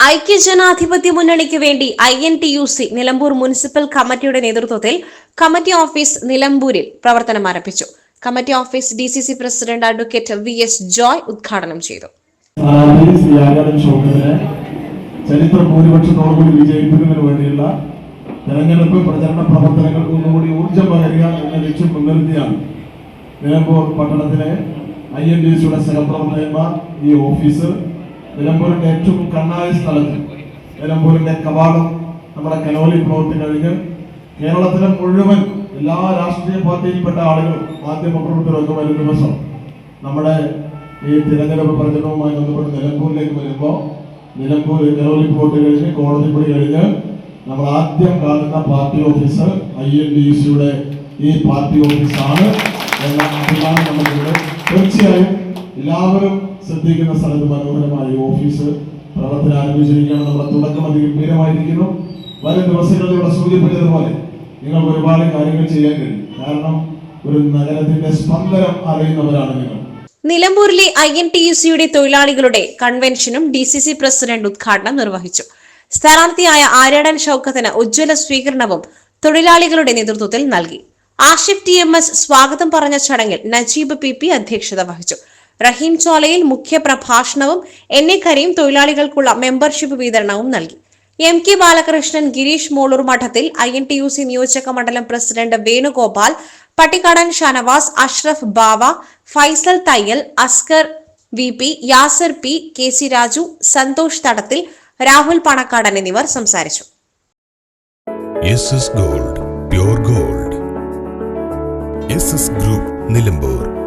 ഐക്യജനാധിപത്യ മുന്നണിക്ക് വേണ്ടി I N T U C Nilambur municipal കമ്മിറ്റിയുടെ നേതൃത്വത്തിൽ കമ്മിറ്റി ഓഫീസ് നിലമ്പൂരിൽ പ്രവർത്തനം ആരംഭിച്ചു. Committee office D C C president advocate V S Joy ഉദ്ഘാടനം ചെയ്തു. ചരിത്ര ഭൂരിപക്ഷത്തോടുകൂടി വിജയിപ്പിക്കുന്നതിന് വേണ്ടിയുള്ള തെരഞ്ഞെടുപ്പ് പ്രചരണ പ്രവർത്തനങ്ങൾക്ക് ഒന്നുകൂടി ഊർജം പകരുക എന്ന ലക്ഷ്യം മുൻനിർത്തിയാണ് നിലമ്പൂർ പട്ടണത്തിലെ ഐ എൻ ഡി സിയുടെ സഹപ്രവർത്തകന്മാർ ഈ ഓഫീസ് നിലമ്പൂരിന്റെ ഏറ്റവും കണ്ണായ സ്ഥലത്ത് നിലമ്പൂരിന്റെ കവാടം നമ്മുടെ കനോലി പ്ലോട്ട് കഴിഞ്ഞ് കേരളത്തിലെ മുഴുവൻ എല്ലാ രാഷ്ട്രീയ പാർട്ടിയിൽപ്പെട്ട ആളുകളും മാധ്യമപ്രവർത്തകരൊക്കെ വരും ദിവസം നമ്മുടെ ഈ തിരഞ്ഞെടുപ്പ് പ്രചരണവുമായി ബന്ധപ്പെട്ട് നിലമ്പൂരിലേക്ക് വരുമ്പോൾ നിലമ്പൂർ കനോലി പ്ലോട്ട് കഴിഞ്ഞ് കോടതിപ്പടി കഴിഞ്ഞ് നമ്മൾ ആദ്യം കാണുന്ന party office I N D സിയുടെ ഈ പാർട്ടി ഓഫീസാണ് എന്ന അഭിമാനം നമുക്കിവിടെ തീർച്ചയായും എല്ലാവരും ശ്രദ്ധിക്കുന്ന സ്ഥലത്ത് മനോഹരമായ ഓഫീസ്. പ്രവർത്തനം ആരംഭിച്ചിരിക്കുകയാണ്. നമ്മുടെ തുടക്കം അതിഗംഭീരമായിരിക്കുന്നു വരും ദിവസങ്ങളിൽ ഇവിടെ സൂചിപ്പിച്ചതുപോലെ നിങ്ങൾക്ക് ഒരുപാട് കാര്യങ്ങൾ ചെയ്യാൻ കഴിയും. കാരണം ഒരു നഗരത്തിന്റെ സ്പന്ദനം അറിയുന്നവരാണ് നിങ്ങൾ. നിലമ്പൂരിലെ ഐ എൻ ടി യു സിയുടെ തൊഴിലാളികളുടെ കൺവെൻഷനും ഡി സി സി പ്രസിഡന്റ് ഉദ്ഘാടനം നിർവഹിച്ചു. സ്ഥാനാർത്ഥിയായ ആര്യാടൻ ഷൌക്കത്തിന് ഉജ്ജ്വല സ്വീകരണവും തൊഴിലാളികളുടെ നേതൃത്വത്തിൽ നൽകി. ആഷിഫ് ടി എം എസ് സ്വാഗതം പറഞ്ഞ ചടങ്ങിൽ നജീബ് പി പി അധ്യക്ഷത വഹിച്ചു. റഹീം ചോലയിൽ മുഖ്യ പ്രഭാഷണവും എൻ എ കരീം തൊഴിലാളികൾക്കുള്ള മെമ്പർഷിപ്പ് വിതരണവും നൽകി. M K Balakrishnan Girish Molur Madathil I N T U C നിയോജക മണ്ഡലം president Venugopal Pattikkadan Shanavas Ashraf Bava Faisal Thayyil Askar V P Yasar P K C Raju Santhosh Thadathil Rahul Panakkadan എന്നിവർ സംസാരിച്ചു. Gold gold. Group Nilambur.